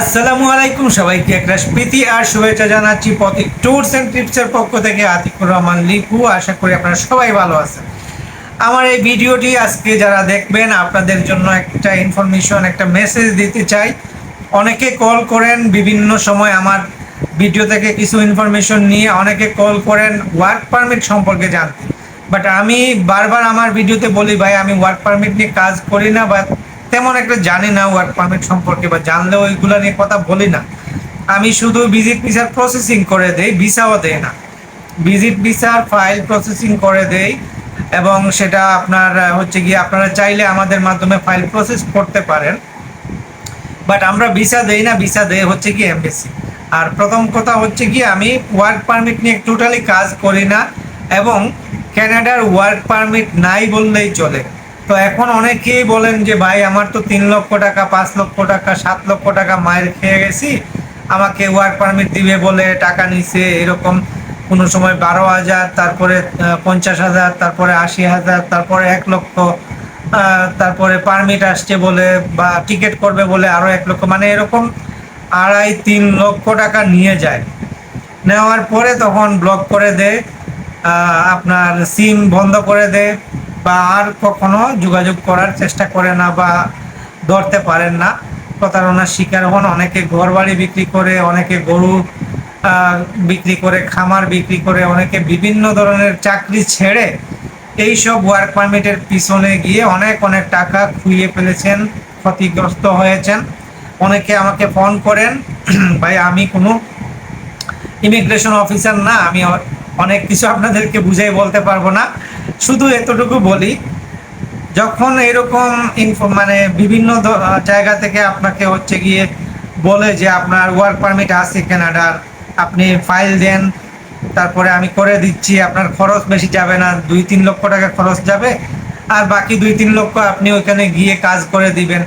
আসসালামু আলাইকুম সবাইকে। একটা প্রীতি আর শুভেচ্ছা জানাচ্ছি প্রতীক ট্যুরস অ্যান্ড ট্রিপসের পক্ষ থেকে আতিকুর রহমান লিপু। আশা করি আপনারা সবাই ভালো আছেন। আমার এই ভিডিওটি আজকে যারা দেখবেন, আপনাদের জন্য একটা ইনফরমেশন একটা মেসেজ দিতে চাই। অনেকে কল করেন, বিভিন্ন সময় আমার ভিডিও থেকে কিছু ইনফরমেশন নিয়ে অনেকে কল করেন ওয়ার্ক পারমিট সম্পর্কে জানতে। বাট আমি বারবার আমার ভিডিওতে বলি, ভাই, আমি ওয়ার্ক পারমিট নিয়ে কাজ করি না বা তেমন একটা জানি না ওয়ার্ক পারমিট সম্পর্কে বা জানলেও ওইগুলো নিয়ে কথা বলি না। আমি শুধু ভিজিট ভিসার প্রসেসিং করে দেই ভিসাও দেই না। ভিজিট ভিসার ফাইল প্রসেসিং করে দেই এবং সেটা আপনার হচ্ছে গিয়ে আপনারা চাইলে আমাদের মাধ্যমে ফাইল প্রসেস করতে পারেন। বাট আমরা ভিসা দেই না ভিসা দেয় হচ্ছে কি এমবেসি আর প্রথম কথা হচ্ছে কি আমি ওয়ার্ক পারমিট নিয়ে টোটালি কাজ করি না এবং ক্যানাডার ওয়ার্ক পারমিট নাই বললেই চলে। তো এখন অনেকেই বলেন যে, ভাই, আমার তো তিন লক্ষ টাকা, পাঁচ লক্ষ টাকা, সাত লক্ষ টাকা মায়ের খেয়ে গেছি। আমাকে ওয়ার্ক পারমিট দিবে বলে টাকা নিছে, এরকম কোনো সময় বারো হাজার, তারপরে পঞ্চাশ হাজার, তারপরে আশি হাজার, তারপরে এক লক্ষ তারপরে পারমিট আসছে বলে বা টিকিট করবে বলে আরও এক লক্ষ। মানে এরকম আড়াই, তিন লক্ষ টাকা নিয়ে যায়। নেওয়ার পরে তখন ব্লক করে দেয় আপনার সিম বন্ধ করে দেয়। বা আর কখনো যোগাযোগ করার চেষ্টা করে না বা ধরতে পারেন না। প্রতারণার শিকার হন। অনেকে ঘর বাড়ি বিক্রি করে, অনেকে গরু বিক্রি করে, খামার বিক্রি করে, অনেকে বিভিন্ন ধরনের চাকরি ছেড়ে এই সব ওয়ার্ক পারমিটের পিছনে গিয়ে অনেক অনেক টাকা খুইয়ে ফেলেছেন, ক্ষতিগ্রস্ত হয়েছেন। অনেকে আমাকে ফোন করেন, ভাই, আমি কোনো ইমিগ্রেশন অফিসার না, আমি অনেক কিছু আপনাদেরকে বুঝাই বলতে পারব না। শুধু এতটুকু বলি, যখন এরকম মানে বিভিন্ন জায়গা থেকে আপনাকে হচ্ছে গিয়ে বলে যে আপনার ওয়ার্ক পারমিট আছে কানাডার আপনি ফাইল দেন, তারপরে আমি করে দিচ্ছি, আপনার খরচ বেশি যাবে না, দুই তিন লক্ষ টাকা খরচ যাবে, আর বাকি দুই তিন লক্ষ আপনি ওইখানে গিয়ে কাজ করে দিবেন।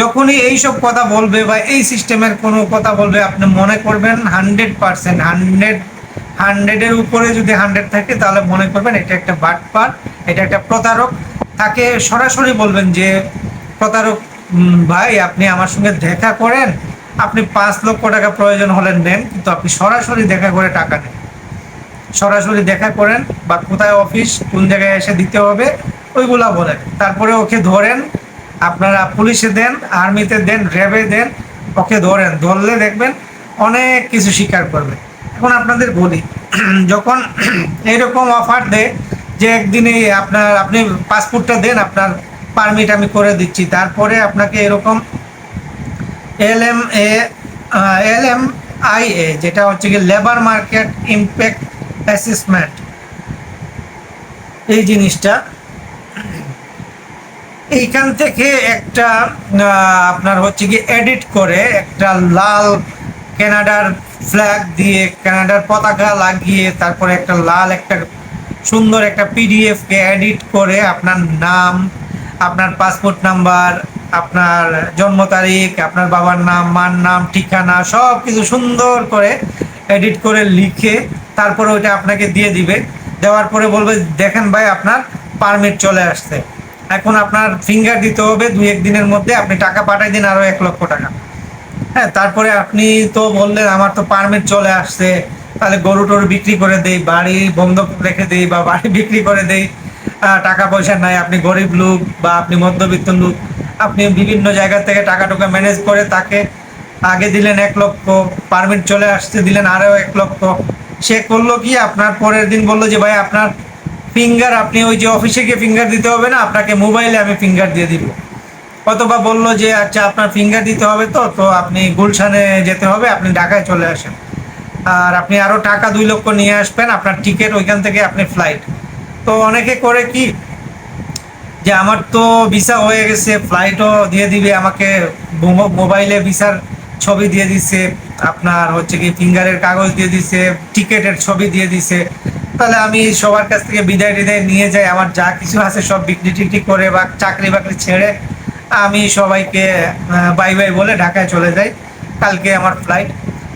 যখনই এই সব কথা বলবে বা এই সিস্টেমের কোনো কথা বলবে, আপনি মনে করবেন হান্ড্রেড পার্সেন্ট হান্ড্রেড হান্ড্রেডের উপরে যদি হান্ড্রেড থাকে, তাহলে মনে করবেন এটা একটা বাটপার এটা একটা প্রতারক। তাকে সরাসরি বলবেন যে, প্রতারক ভাই, আপনি আমার সঙ্গে দেখা করেন। আপনি পাঁচ লক্ষ টাকা প্রয়োজন হলে নেন, কিন্তু আপনি সরাসরি দেখা করে টাকা নেন। সরাসরি দেখা করেন বা কোথায় অফিস, কোন জায়গায় এসে দিতে হবে, ওইগুলা বলেন। তারপরে ওকে ধরেন, আপনারা পুলিশে দেন, আর্মিতে দেন, র্যাবে দেন, ওকে ধরেন। ধরলে দেখবেন অনেক কিছু স্বীকার করবে। এখন আপনাদের বলি, যখন এরকম অফার দেয়, যে একদিনে আপনার, আপনি পাসপোর্টটা দেন, আপনার পারমিট আমি করে দিচ্ছি, তারপরে আপনাকে এরকম L M A L M I A যেটা হচ্ছে কি লেবার মার্কেট ইম্প্যাক্ট অ্যাসেসমেন্ট এই জিনিসটা, এইখান থেকে একটা আপনার হচ্ছে কি এডিট করে একটা লাল কানাডার ফ্ল্যাগ দিয়ে কানাডার পতাকা লাগিয়ে তারপরে একটা লাল, একটা সুন্দর একটা পিডিএফ কে এডিট করে আপনার নাম, আপনার পাসপোর্ট নাম্বার আপনার জন্ম তারিখ, আপনার বাবার নাম, মার নাম, ঠিকানা সব কিছু সুন্দর করে এডিট করে লিখে তারপরে ওইটা আপনাকে দিয়ে দিবে। দেওয়ার পরে বলবে, দেখেন ভাই, আপনার পারমিট চলে আসছে। এখন আপনার ফিঙ্গার দিতে হবে দুই এক দিনের মধ্যে আপনি টাকা পাঠাই দিন আরও এক লক্ষ টাকা। হ্যাঁ তারপরে আপনি তো বললেন আমার তো পারমিট চলে আসছে, তাহলে গরু টরু বিক্রি করে দেই, বাড়ি বন্ধক রেখে দেই বা বাড়ি বিক্রি করে দেই টাকা পয়সা নাই, আপনি গরিব লোক বা আপনি মধ্যবিত্ত লোক, আপনি বিভিন্ন জায়গা থেকে টাকা টুকা ম্যানেজ করে তাকে আগে দিলেন এক লক্ষ পারমিট চলে আসতে দিলেন আরও এক লক্ষ। সে করল কি, আপনার পরের দিন বলল যে, ভাই, আপনার ফিঙ্গার আপনি ওই যে অফিসে গিয়ে ফিঙ্গার দিতে হবে না, আপনাকে মোবাইলে আমি ফিঙ্গার দিয়ে দিব। অথবা বলল যে আচ্ছা আপনার ফিঙ্গার দিতে হবে তো তো আপনি গুলশানে যেতে হবে, আপনি ঢাকায় চলে আসেন। আর আপনি আরও টাকা দুই লক্ষ নিয়ে আসবেন, আপনার টিকিট ওইখান থেকে আপনি ফ্লাইট তো অনেকে করে কি, যে আমার তো ভিসা হয়ে গেছে ফ্লাইটও দিয়ে দিবে আমাকে মোবাইলে ভিসার ছবি দিয়ে দিছে, আপনার হচ্ছে কি ফিঙ্গারের কাগজ দিয়ে দিছে টিকেটের ছবি দিয়ে দিছে। তাহলে আমি সবার কাছ থেকে বিদায় টিদায় নিয়ে যাই, আমার যা কিছু আছে সব বিক্রি টিকটি করে বা চাকরি বাকরি ছেড়ে আমি সবাইকে বাই বাই বলে ঢাকায় চলে যাই। কালকে আমার ফ্লাইট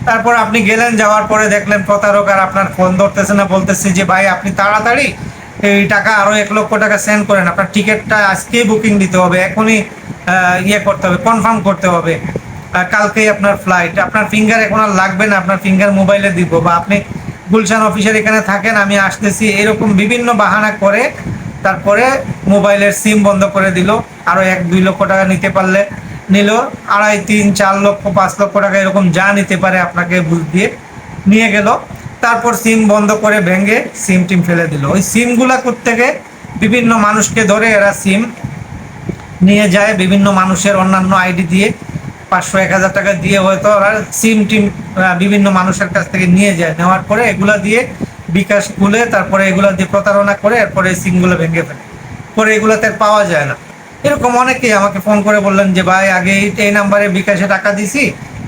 তারপর আপনি গেলেন, যাওয়ার পরে দেখলেন প্রতারক আর আপনার ফোন ধরতেছে না, বলতেছে যে, ভাই, আপনি তাড়াতাড়ি এই টাকা আরও এক লক্ষ টাকা সেন্ড করেন। আপনার টিকিটটা আজকেই বুকিং দিতে হবে, এখনই ইয়ে করতে হবে কনফার্ম করতে হবে। কালকেই আপনার ফ্লাইট আপনার ফিঙ্গার এখন আর লাগবে না, আপনার ফিঙ্গার মোবাইলে দিব বা আপনি গুলশান অফিসের এখানে থাকেন, আমি আসতেছি। এরকম বিভিন্ন বাহানা করে তারপরে মোবাইলের সিম বন্ধ করে দিল। আরও এক দুই লক্ষ টাকা নিতে পারলে নিল। আড়াই, তিন, চার লক্ষ, পাঁচ লক্ষ টাকা এরকম যা নিতে পারে আপনাকে বুঝ দিয়ে নিয়ে গেল। তারপর সিম বন্ধ করে ভেঙে সিম টিম ফেলে দিল। ওই সিমগুলা থেকে বিভিন্ন মানুষকে ধরে এরা সিম নিয়ে যায়। বিভিন্ন মানুষের অন্যান্য আইডি দিয়ে পাঁচশো, এক হাজার টাকা দিয়ে হয়তো ওরা সিম টিম বিভিন্ন মানুষের কাছ থেকে নিয়ে যায়। নেওয়ার পরে এগুলা দিয়ে বিকাশ খুলে তারপরে এগুলা দিয়ে প্রতারণা করে এরপরে সিমগুলো ভেঙে ফেলে। পরে এগুলাতে পাওয়া যায় না। এরকম অনেকেই আমাকে ফোন করে বললেন যে, ভাই, আগে এই নাম্বারে বিকাশে টাকা দিছি,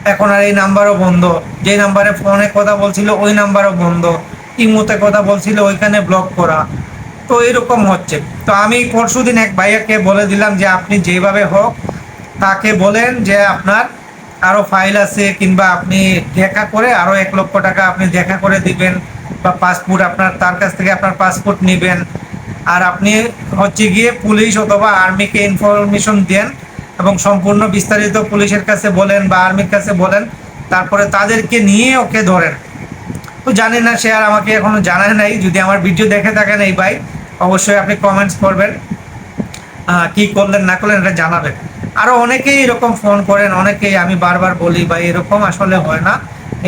এখন আর এই নাম্বারও বন্ধ। যে নাম্বারে ফোনে কথা বলছিল, ওই নাম্বারও বন্ধ। ইমোতে কথা বলছিল, ওইখানে ব্লক করা। তো এরকম হচ্ছে। তো আমি পরশু দিন এক ভাইয়াকে বলে দিলাম যে, আপনি যেভাবে হোক, তাকে বলেন যে, আপনার আরও ফাইল আছে কিংবা আপনি দেখা করে আরও এক লক্ষ টাকা আপনি দেখা করে দিবেন। বা পাসপোর্ট আপনার, তার কাছ থেকে আপনার পাসপোর্ট নেবেন। আর আপনি হচ্ছে গিয়ে পুলিশ অথবা আর্মিকে ইনফরমেশন দেন এবং সম্পূর্ণ বিস্তারিত পুলিশের কাছে বলেন বা আর্মির কাছে বলেন, তারপরে তাদেরকে নিয়ে ওকে ধরেন। তো জানি না, সে আর আমাকে এখনও জানায় নাই। যদি আমার ভিডিও দেখে থাকেন এই ভাই, অবশ্যই আপনি কমেন্টস করবেন। কি করলেন, না করলেন, এটা জানাবেন। আরও অনেকেই এরকম ফোন করেন, অনেকেই আমি বারবার বলি, ভাই, এরকম আসলে হয় না।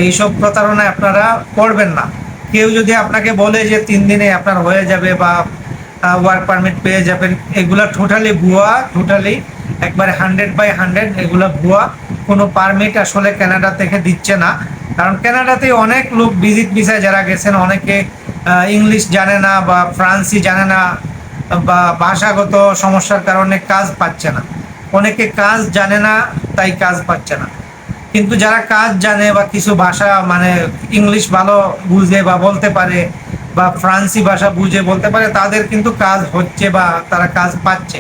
এইসব প্রতারণায় আপনারা করবেন না। কেউ যদি আপনাকে বলে যে তিন দিনে আপনার হয়ে যাবে বা ওয়ার্ক পারমিট পেয়ে যাবেন, এগুলা টোটালি ভুয়া টোটালি একবারে হান্ড্রেড বাই হান্ড্রেড এগুলো ভুয়া। কোনো পারমিট আসলে কানাডা থেকে দিচ্ছে না। কারণ কানাডাতে অনেক লোক ভিজিট ভিসায় যারা গেছেন, অনেকে ইংলিশ জানে না বা ফ্রান্সি জানে না বা ভাষাগত সমস্যার কারণে কাজ পাচ্ছে না। অনেকে কাজ জানে না, তাই কাজ পাচ্ছে না। কিন্তু যারা কাজ জানে বা কিছু ভাষা মানে ইংলিশ ভালো বুঝে বা বলতে পারে বা ফ্রান্সি ভাষা বুঝে বলতে পারে, তাদের কিন্তু কাজ হচ্ছে বা তারা কাজ পাচ্ছে।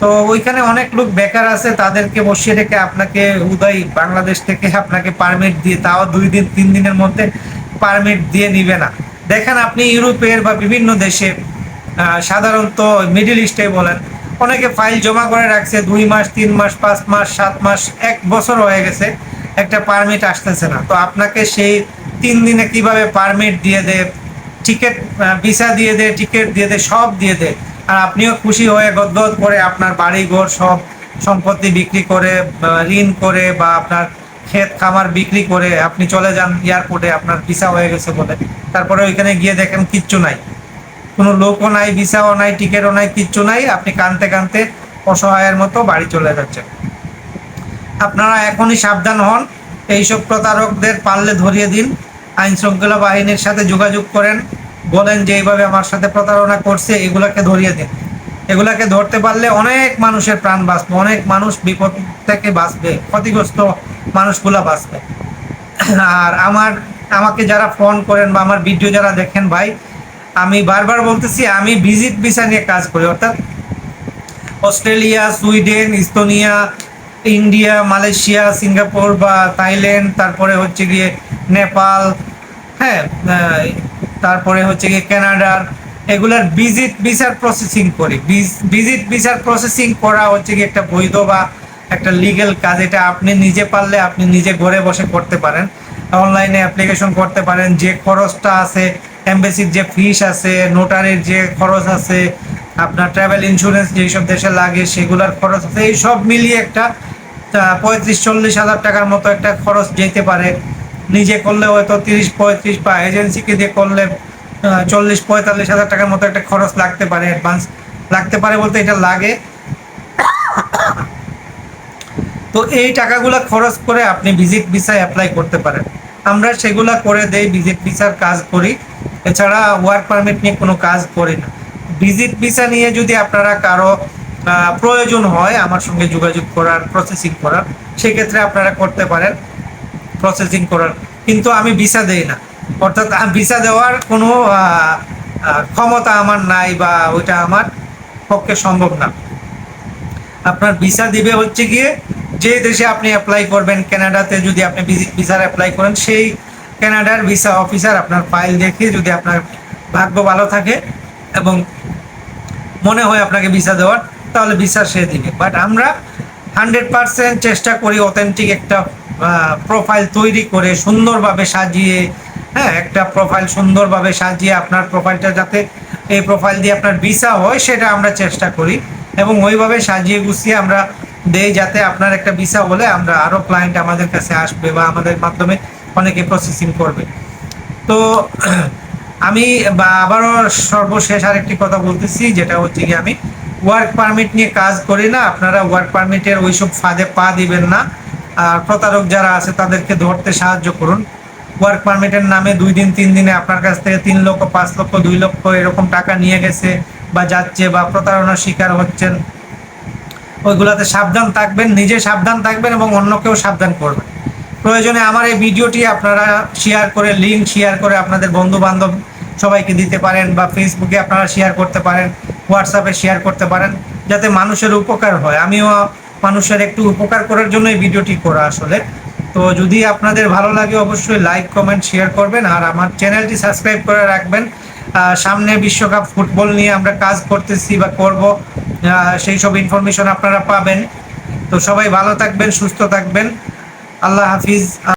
তো ওইখানে অনেক লোক বেকার আছে, তাদেরকে বসিয়ে রেখে আপনাকে উদয় বাংলাদেশ থেকে আপনাকে পারমিট দিয়ে, তাও দুই দিন, তিন দিনের মধ্যে পারমিট দিয়ে নিবে না। দেখেন আপনি ইউরোপের বা বিভিন্ন দেশে সাধারণত মিডিল ইস্টে বলেন অনেকে ফাইল জমা করে রাখছে, দুই মাস, তিন মাস, পাঁচ মাস, সাত মাস, এক বছর হয়ে গেছে, একটা পারমিট আসতেছে না। তো আপনাকে সেই তিন দিনে কীভাবে পারমিট দিয়ে দেয় টিকিট ভিসা দিয়ে দে টিকিট দিয়ে দে সব দিয়ে দে আর আপনিও খুশি হয়ে গদগদ করে আপনার বাড়ি ঘর সব সম্পত্তি বিক্রি করে ঋণ করে, বা আপনার ক্ষেত, খামার বিক্রি করে আপনি চলে যান এয়ারপোর্টে আপনার ভিসা হয়ে গেছে বলে। তারপরে ওইখানে গিয়ে দেখেন কিচ্ছু নাই। কোনো লোকও নাই, ভিসাও নাই, টিকিটও নাই, কিচ্ছু নাই। আপনি কানতে কানতে অসহায়ের মতো বাড়ি চলে যাচ্ছেন। আপনারা এখনই সাবধান হন। এইসব প্রতারকদের পারলে ধরিয়ে দিন। আইন শৃঙ্খলা বাহিনীর সাথে যোগাযোগ করেন। বলেন যে, এইভাবে আমার সাথে প্রতারণা করছে, এগুলাকে ধরিয়ে দিন। এগুলাকে ধরতে পারলে অনেক মানুষের প্রাণ বাঁচবে, অনেক মানুষ বিপদ থেকে বাঁচবে, ক্ষতিগ্রস্ত মানুষগুলা বাঁচবে। আর আমার, আমাকে যারা ফোন করেন বা আমার ভিডিও যারা দেখেন ভাই আমি বারবার বলতেছি, আমি ভিজিট ভিসা নিয়ে কাজ করি, অর্থাৎ Australia, Sweden, Estonia, India, Malaysia, Singapore বা থাইল্যান্ড, তারপরে হচ্ছে গিয়ে নেপাল হ্যাঁ তারপরে হচ্ছে গিয়ে কানাডার এগুলার ভিজিট ভিসার প্রসেসিং করি। ভিজিট ভিসার প্রসেসিং করা হচ্ছে গিয়ে একটা বৈধ বা একটা লিগেল কাজ, এটা আপনি নিজে পারলে আপনি নিজে ঘরে বসে করতে পারেন। অনলাইনে অ্যাপ্লিকেশন করতে পারেন, যে খরচটা আছে এমবেসির যে ফিস আছে নোটারির যে খরচ আছে, আপনার ট্রাভেল ইন্স্যুরেন্স যেসব দেশে লাগে সেগুলোর খরচ আছে এই সব মিলিয়ে একটা পঁয়ত্রিশ চল্লিশ হাজার টাকার মতো একটা খরচ যেতে পারে। নিজে করলে হয়তো তিরিশ পঁয়ত্রিশ বা এজেন্সিকে দিয়ে করলে চল্লিশ পঁয়তাল্লিশ হাজার টাকার মতো একটা খরচ লাগতে পারে অ্যাডভান্স লাগতে পারে বলতে এটা লাগে। তো এই টাকাগুলো খরচ করে আপনি ভিজিট ভিসায় অ্যাপ্লাই করতে পারেন। আমরা সেগুলা করে দেই ভিজিট ভিসার কাজ করি। এছাড়া ওয়ার্ক পারমিট নিয়ে কোনো কাজ করি না। ভিজিট ভিসা নিয়ে যদি আপনারা কারও প্রয়োজন হয় আমার সঙ্গে যোগাযোগ করার প্রসেসিং করার, সেক্ষেত্রে আপনারা করতে পারেন প্রসেসিং করার। কিন্তু আমি ভিসা দেই না। অর্থাৎ ভিসা দেওয়ার কোনো ক্ষমতা আমার নাই বা ওইটা আমার পক্ষে সম্ভব না। আপনার ভিসা দিবে হচ্ছে গিয়ে যে দেশে আপনি অ্যাপ্লাই করবেন কানাডাতে যদি আপনি ভিজিট ভিসার অ্যাপ্লাই করেন, সেই কানাডার ভিসা অফিসার আপনার ফাইল দেখে যদি আপনার ভাগ্য ভালো থাকে এবং মনে হয় আপনাকে ভিসা দেওয়ার, তাহলে ভিসা সে দিবে। বাট আমরা হান্ড্রেড পার্সেন্ট চেষ্টা করি অথেন্টিক একটা প্রোফাইল তৈরি করে সুন্দরভাবে সাজিয়ে হ্যাঁ একটা প্রোফাইল সুন্দরভাবে সাজিয়ে আপনার প্রোফাইলটা যাতে এই প্রোফাইল দিয়ে আপনার ভিসা হয়, সেটা আমরা চেষ্টা করি। এবং ওইভাবে সাজিয়ে গুছিয়ে আমরা দেই যাতে আপনার একটা ভিসা হলে আমরা আরও ক্লায়েন্ট আমাদের কাছে আসবে বা আমাদের মাধ্যমে অনেকে প্রসেসিং করবে। তো আমি আবারও সর্বশেষ আরেকটি কথা বলতেছি, যেটা হচ্ছে কি আমি ওয়ার্ক পারমিট নিয়ে কাজ করি না, আপনারা ওয়ার্ক পারমিটের ওইসব ফাঁদে পা দিবেন না। আর প্রতারক যারা আছে, তাদেরকে ধরতে সাহায্য করুন। ওয়ার্ক পারমিটের নামে দুই দিন, তিন দিনে আপনার কাছ থেকে তিন লক্ষ, পাঁচ লক্ষ, দুই লক্ষ এরকম টাকা নিয়ে গেছে বা যাচ্ছে বা প্রতারণার শিকার হচ্ছেন। ওইগুলাতে সাবধান থাকবেন, নিজে সাবধান থাকবেন এবং অন্যকেও সাবধান করবেন। প্রয়োজনে আমার এই ভিডিওটি আপনারা শেয়ার করে লিঙ্ক শেয়ার করে আপনাদের বন্ধু বান্ধব সবাইকে দিতে পারেন বা ফেসবুকে আপনারা শেয়ার করতে পারেন হোয়াটসঅ্যাপে শেয়ার করতে পারেন, যাতে মানুষের উপকার হয়। আমিও মানুষের একটু উপকার করার জন্য এই ভিডিওটি করা আসলে। তো যদি আপনাদের ভালো লাগে, অবশ্যই লাইক কমেন্ট শেয়ার করবেন আর আমার চ্যানেলটি সাবস্ক্রাইব করে রাখবেন। সামনে বিশ্বকাপ ফুটবল নিয়ে আমরা কাজ করতেছি বা করব সেই সব ইনফরমেশন আপনারা পাবেন। তো সবাই ভালো থাকবেন, সুস্থ থাকবেন। আল্লাহ হাফিজ।